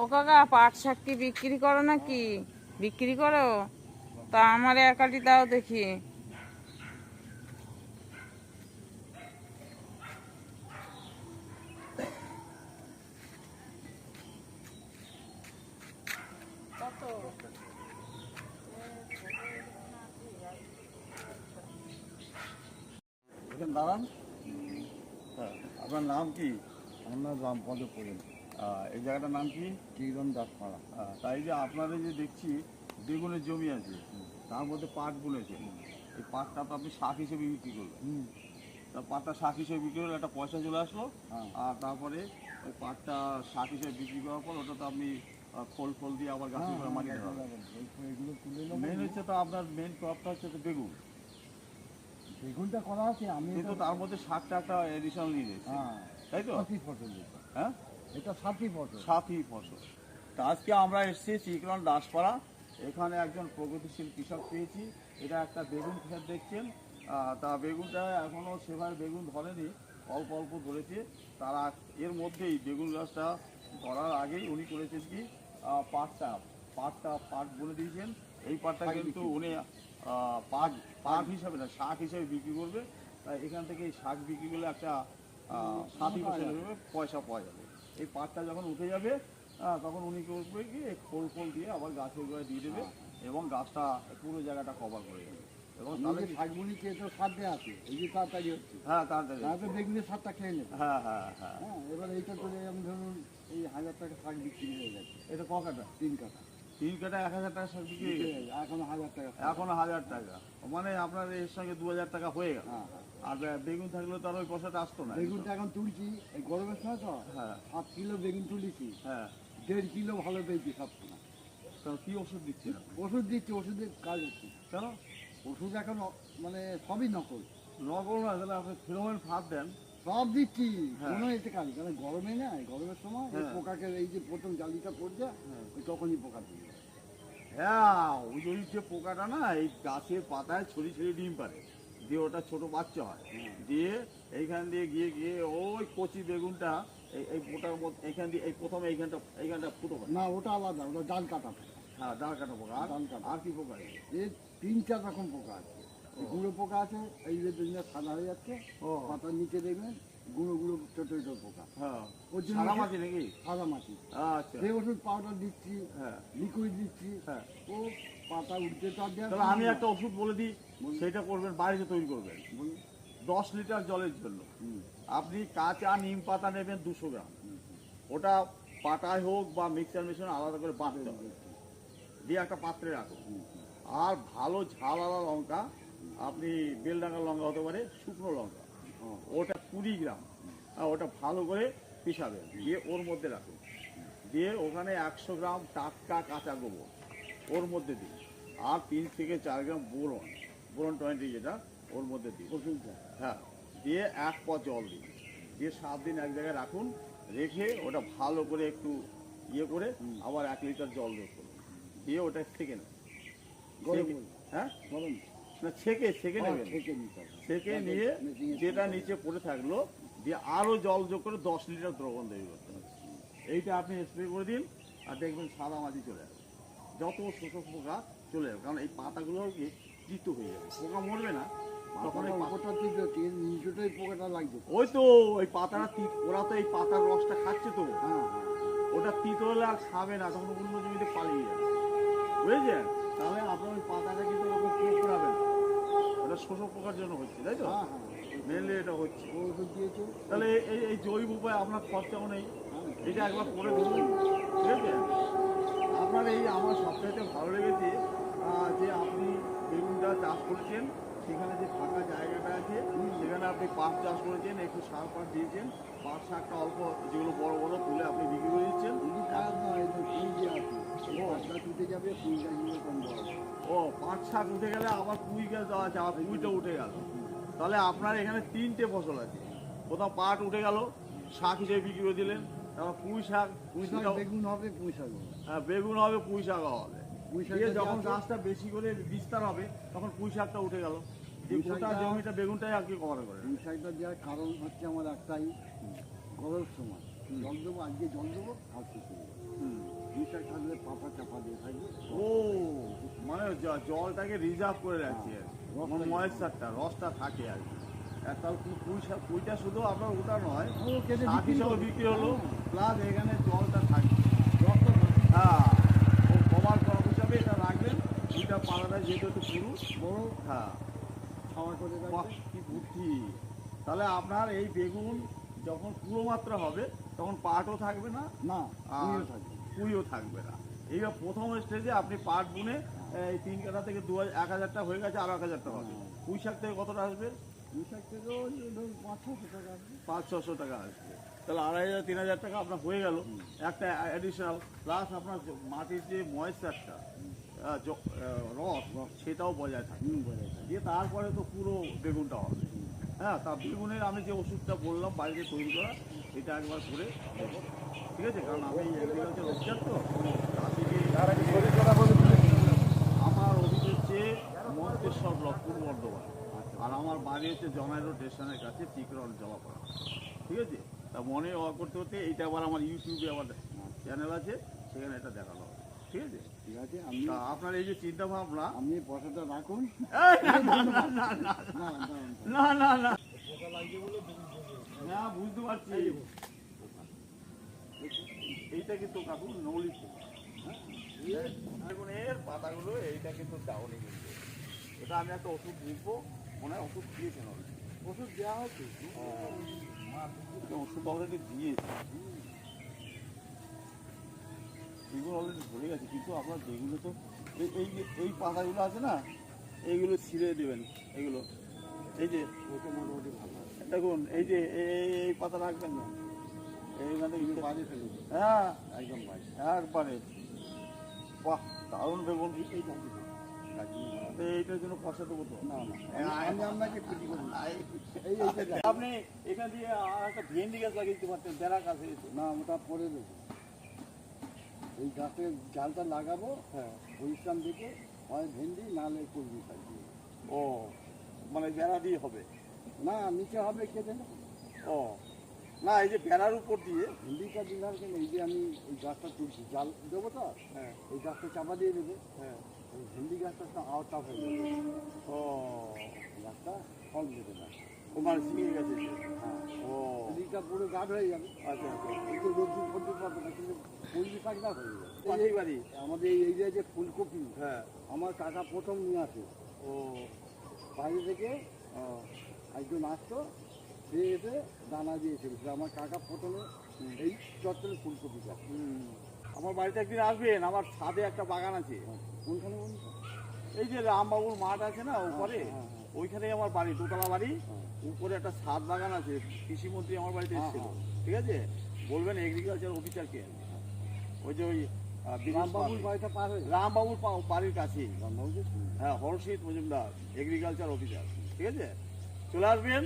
ও কাকা, পাট শাক কি বিক্রি করো নাকি? বিক্রি করো? তা আমার একাটি দাও দেখি। দাঁড়ান হ্যাঁ। আপনার নাম কি? আমার নাম রামপদ পুরেন এই জায়গাটার নাম কি? কিরণ দাসপাড়া। তাই যে আপনাদের যে দেখছি বেগুনের জমি আছে। তার মধ্যে পাট বুনেছে। এই পাটটা তো আপনি শাক হিসেবে বিক্রি করবেন। তা পাটটা শাক হিসেবে বিক্রি করলে একটা পয়সা চলে আসলো। আর তারপরে ওই পাটটা শাক হিসেবে বিক্রি করার পর ওটা তো আপনি খোল ফোল দিয়ে আবার করে মেন হচ্ছে তো আপনার মেন ক্রপটা হচ্ছে তো বেগুন। বেগুনটা করা আছে আমি কিন্তু তার মধ্যে শাকটা একটা এডিশনাল নিয়ে নিয়েছে। হ্যাঁ। তাই তো? হ্যাঁ? এটা সাথী ফসল। সাথী ফসল। তা আজকে আমরা এসেছি চিকলন দাসপাড়া। এখানে একজন প্রগতিশীল কৃষক পেয়েছি। এটা একটা বেগুন ক্ষেত দেখছেন। তা বেগুনটা এখনও সেভাবে বেগুন ধরেনি। অল্প অল্প ধরেছে। তারা এর মধ্যেই বেগুন গাছটা ধরার আগেই উনি করেছেন কি পাটটা পাটটা পাট বলে দিয়েছেন। এই পাটটা কিন্তু উনি পাট পাট হিসাবে না শাক হিসাবে বিক্রি করবে। তাই এখান থেকে শাক বিক্রি করলে একটা সাথী পয়সা পাওয়া যাবে। এই পাটটা যখন উঠে যাবে তখন উনি করবে কি খোল খোল দিয়ে আবার গাছের গোড়ায় দিয়ে দেবে এবং গাছটা পুরো জায়গাটা কভার করে যাবে এবং তাহলে শাকগুলি খেয়ে তো সার দেওয়া আছে? এই যে তাড়াতাড়ি হচ্ছে। হ্যাঁ তাড়াতাড়ি বেগুনের সারটা খেয়ে নেবে। হ্যাঁ হ্যাঁ হ্যাঁ। হ্যাঁ এবার এইটা করে আমি ধরুন এই হাজার টাকা শাক বিক্রি হয়ে গেছে। এটা ক কাটা তিন কাটা তিন কাটা এক হাজার টাকা এখন হাজার টাকা। এখন হাজার টাকা। মানে আপনার এর সঙ্গে দু হাজার টাকা হয়ে গেল। হ্যাঁ হ্যাঁ। আর বেগুন থাকলে তো আর ওই পয়সাটা আসতো না। বেগুনটা এখন তুলছি এই গরমের সময় তো হ্যাঁ। সাত কিলো বেগুন তুলেছি। হ্যাঁ। দেড় কিলো ভালো পেয়েছি সব সময় কারণ কি ওষুধ আপনি? ওষুধ দিচ্ছি ওষুধের কাজ হচ্ছে। কেন? ওষুধ এখন মানে সবই নকল। নকল না তাহলে আপনি ফিরোমেন ফাঁদ দেন। সব দিচ্ছি। হ্যাঁ। কোনো এতে কাজ। কারণ গরমে না গরমের সময়। পোকাকে এই যে প্রথম জালিটা পড়ছে তখনই পোকা দিবে হ্যাঁ ওই ওই যে পোকাটা না এই গাছের পাতায় ছড়িয়ে ছড়িয়ে ডিম পারে দিয়ে ওটা ছোট বাচ্চা হয়। দিয়ে এইখান দিয়ে গিয়ে গিয়ে ওই কচি বেগুনটা এই এই পোটার মধ্যে এইখান দিয়ে এই প্রথমে এইখানটা এইখানটা ফুটো হয় না ওটা আলাদা ওটা ডাল কাটা হ্যাঁ ডাল কাটা পোকা। আর ডাল কাটা। আর কি পোকা? এর তিন চার রকম পোকা আছে। এই গুঁড়ো পোকা আছে এই যে সাদা হয়ে যাচ্ছে পাতার নিচে দেখবেন গুঁড়ো গুঁড়ো ছোট ছোট পোকা। হ্যাঁ। ওর জন্য সাদা মাছি নাকি? সাদা মাটি। আচ্ছা। সেই ওষুধ পাউডার দিচ্ছি হ্যাঁ। লিকুইড দিচ্ছি। হ্যাঁ। ও পাতা উঠতে তো তাহলে আমি একটা ওষুধ বলে দিই সেটা করবেন বাড়িতে তৈরি করবেন। দশ লিটার জলের জন্য। আপনি কাঁচা নিম পাতা নেবেন দুশো গ্রাম। ওটা পাটায় হোক বা মিক্সার মেশিন আলাদা করে বাঁধতে হবে। দিয়ে একটা পাত্রে রাখুন। আর ভালো ঝালালা লঙ্কা আপনি বেলডাঙ্গা লঙ্কা হতে পারে শুকনো লঙ্কা। ওটা কুড়ি গ্রাম। আর ওটা ভালো করে পিসাবেন দিয়ে ওর মধ্যে রাখুন দিয়ে ওখানে একশো গ্রাম টাটকা কাঁচা গোবর ওর মধ্যে দিন। আর তিন থেকে চার গ্রাম বোরন বোরন টোয়েন্টি যেটা ওর মধ্যে দিন। হ্যাঁ দিয়ে এক পর জল দিন। দিয়ে সাত দিন এক জায়গায় রাখুন রেখে ওটা ভালো করে একটু ইয়ে করে আবার এক লিটার জল করুন। দিয়ে ওটা থেকে ছেঁকে- হ্যাঁ? গরম। না ছেঁকে ছেঁকে নেবেন। থেকে নিতে হবে। ছেঁকে নিয়ে যেটা নিচে পড়ে থাকল দিয়ে আরও জল যোগ করে দশ লিটার দ্রবণ তৈরি করতে হবে। এইটা আপনি স্প্রে করে দিন আর দেখবেন সাদা মাছি চলে আসবে। যত শোষক পোকা চলে যাবে কারণ এই পাতাগুলো কি তিতো হয়ে যাবে। পোকা মরবে না তখন এই পাতাটা পাতা- উপরটা ঠিক হচ্ছে পোকাটা লাগছে ওই তো ওই পাতাটা তিত ওরা তো এই পাতার রসটা খাচ্ছে তো। হ্যাঁ হ্যাঁ ওটা তিত হলে আর খাবে না তখন অন্য জমিতে পালিয়ে যাবে। বুঝেছেন? তাহলে আপনার ওই পাতাটা কিন্তু ওরকম প্রয়োগ করাবেন ওটা শোষক পোকার জন্য হচ্ছে তাই তো? হ্যাঁ হ্যাঁ। মেনলি এটা হচ্ছে। ওষুধ দিয়েছে। তাহলে এই এই জৈব উপায় আপনার খরচাও নেই। হ্যাঁ। এটা একবার করে দেখুন ঠিক আছে? আপনার এই আমার সবচাইতে ভালো লেগেছে যে আপনি বেগুনটা চাষ করেছেন সেখানে যে ফাঁকা জায়গাটা আছে সেখানে আপনি পাট চাষ করেছেন একটু সার পাট দিয়েছেন পাট শাকটা অল্প যেগুলো বড় বড় তুলে আপনি বিক্রি করে দিচ্ছেন। যদি কাজ না হয় তো ফুল দিয়ে আছে টুটে যাবে ফুল পাট শাক উঠে গেলে আবার পুঁই গাছ আছে আবার পুঁইটা উঠে গেল। তাহলে আপনার এখানে তিনটে ফসল আছে। প্রথম পাট উঠে গেল শাক হিসেবে বিক্রি করে দিলেন তারপর পুঁই শাক পুঁই শাক বেগুন হবে পুঁই শাক হ্যাঁ, বেগুন হবে পুঁই শাক হবে। পুঁই শাক যখন গাছটা বেশি করে বিস্তার হবে তখন পুঁই শাকটা উঠে গেল। গোটা জমিটা বেগুনটাই আর কি কভার করে। পুঁই শাকটা দেওয়ার কারণ হচ্ছে আমার একটাই। গরমের সময়। জল দেবো আজকে জল দেবো আর শুকিয়ে ঠিকঠাক থাকলে পাতা চাপা দিয়ে থাকবে ও মানে জলটাকে রিজার্ভ করে রাখছি। রসটা- ময়েশ্চারটা রসটা থাকে আর কি। তার কু- কুই কুইটা শুধু আপনার ওটা নয় ও কেটে শাক বিক্রি হলো। প্লাস এখানে জলটা থাকে হ্যাঁ ও কভার খরচ হিসাবে এটা রাখবেন। দুইটা পাড়াটা যেহেতু একটু পুরু বড়? হ্যাঁ। খাওয়া করে কি বুদ্ধি। তাহলে আপনার এই বেগুন যখন পুরো মাত্রা হবে তখন পাটও থাকবে না? না আর থাকবে। কুইও থাকবে না। এইবার প্রথম স্টেজে আপনি পাট বুনে এই তিন কাঠা থেকে দু হাজার- এক হাজারটা হয়ে গেছে আরও এক হাজারটা হবে। পুঁই শাক থেকে কতটা আসবে? কুই শাক থেকেও ওই ধরুন পাঁচ ছশো টাকা আসবে। তাহলে আড়াই হাজার তিন হাজার টাকা আপনার হয়ে গেল। একটা অ্যাডিশনাল প্লাস আপনার মাটির যে ময়েশ্চারটা রস সেটাও বজায় থাকে দিয়ে তারপরে তো পুরো বেগুনটা হবে। হ্যাঁ তা বেগুনের আমি যে ওষুধটা বললাম বাড়িতে তৈরি করা এটা একবার করে ঠিক আছে কারণ আমি এগ্রিকালচার অফিসার তো আমার অফিস হচ্ছে মন্তেশ্বর ব্লক পূর্ব বর্ধমান আর আমার বাড়ি হচ্ছে জমাই রোড স্টেশনের কাছে চিকরন জমাপাড়া ঠিক আছে তা মনে হওয়া করতে করতে এইটা আবার আমার ইউটিউবে আমার চ্যানেল আছে সেখানে এটা দেখানো হবে ঠিক আছে ঠিক আছে তা আপনার এই যে চিন্তা ভাবনা আপনি পয়সাটা রাখুন এই, না, না, না, না, না, না না না না না না বুঝতে পারছি এইটা কিন্তু কাকু নৌলি ফুল হ্যাঁ? দেখুন এর পাতাগুলো এইটা কিন্তু ডাউনি কিন্তু। এটা আমি একটা ওষুধ লিখব মনে হয় ওষুধ দিয়েছেন অলরেডি ওষুধ দেওয়া হচ্ছে? ওষুধ অলরেডি দিয়েছে। এগুলো অলরেডি ধরে গেছে কিন্তু আপনার যেগুলো তো এই- এই পাতাগুলো আছে না এইগুলো ছিঁড়ে দেবেন এগুলো। এই যে মোটামুটি ভালো দেখুন এই যে এই পাতা রাখবেন না। হ্যাঁ। একদম বাজে। একবারে বাহ দারুণ বেগুন এইটার জন্য পয়সা দেবো তো। আমি- আপনাকে করব। আচ্ছা, আপনি এখান দিয়ে একটা ভেন্ডি গাছ লাগিয়ে দিতে পারতেন বেড়া কাছে না ওটা পরে দেবো। জালটা লাগাবো হ্যাঁ। পরিশ্রম দেখে হয় ভেন্ডি নাহলে শাক দিয়ে ও মানে বেড়া দিয়ে হবে? না নিচে হবে কেটে না। ও না এই যে বেড়ার উপর দিয়ে। হিন্দিটা দিলাম কেন? এই যে আমি এই গাছটা তুলছি। জাল দেবো তো? হ্যাঁ। এই গাছটা চাপা দিয়ে দেবে? হ্যাঁ। হিন্দি গাছটা তো আওতা হয়ে যাবে। ও। গাছটা ফল দেবে না। ও মানে শিখে গেছে। হ্যাঁ। ও। ভেন্ডিটা পুরো গাঢ় হয়ে যাবে। আচ্ছা আচ্ছা। একটু রোদ্দুর ফোদ্দুর পাবে না কিন্তু কলমি শাকটা হয়ে যাবে। পাশেই বাড়ি। আমাদের এই এরিয়ায় যে ফুলকপি হ্যাঁ। আমার কাকা প্রথম নিয়ে আসে। ও। বাইরে থেকে একজন আসতো সে এসে দানা দিয়েছিল। আমার কাকা প্রথমে এই চত্বরে ফুলকপি চাষ হুম। আমার বাড়িতে একদিন আসবেন আমার ছাদে একটা বাগান আছে। কোনখানে এই যে রামবাবুর মাঠ আছে না উপরে হ্যাঁ, হ্যাঁ। ওইখানেই আমার বাড়ি দোতলা বাড়ি। হ্যাঁ। উপরে একটা ছাদ বাগান আছে কৃষিমন্ত্রী আমার বাড়িতে হ্যাঁ, এসেছিল। হ্যাঁ। ঠিক আছে? বলবেন এগ্রিকালচার অফিসারকে ওই যে ওই রামবাবুর বাড়ির কাছেই। হ্যাঁ হরশিত মজুমদার এগ্রিকালচার অফিসার ঠিক আছে? চলে আসবেন।